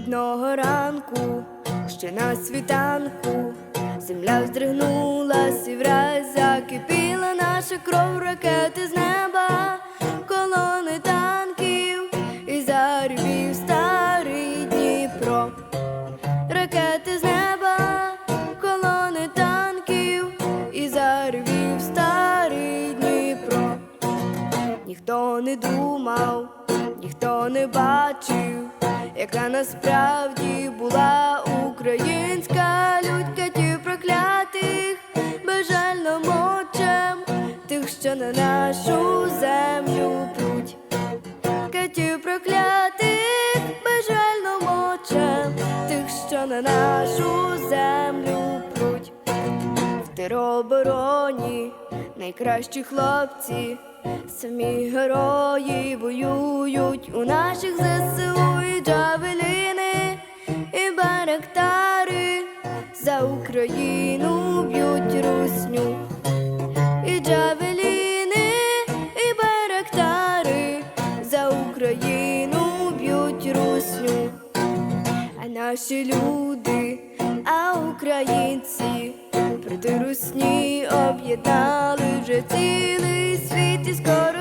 Одного ранку, ще на світанку, земля вздригнулась і враз закипіла наша кров ракети з неба, колони танків і зарвів старий Дніпро. Ракети з неба, колони танків і зарвів старий Дніпро. Ніхто не думав, ніхто не бачив, яка насправді була українська лють катів проклятих, безжально мочем тих, що на нашу землю пруть. Катів проклятих, безжально мочем тих, що на нашу землю пруть. В теробороні найкращі хлопці, самі герої воюють у наших ЗСУ і за Україну б'ють русню. І джавеліни, і барактари за Україну б'ють русню. А наші люди, а українці проти русні об'єднали вже цілий світ і скоро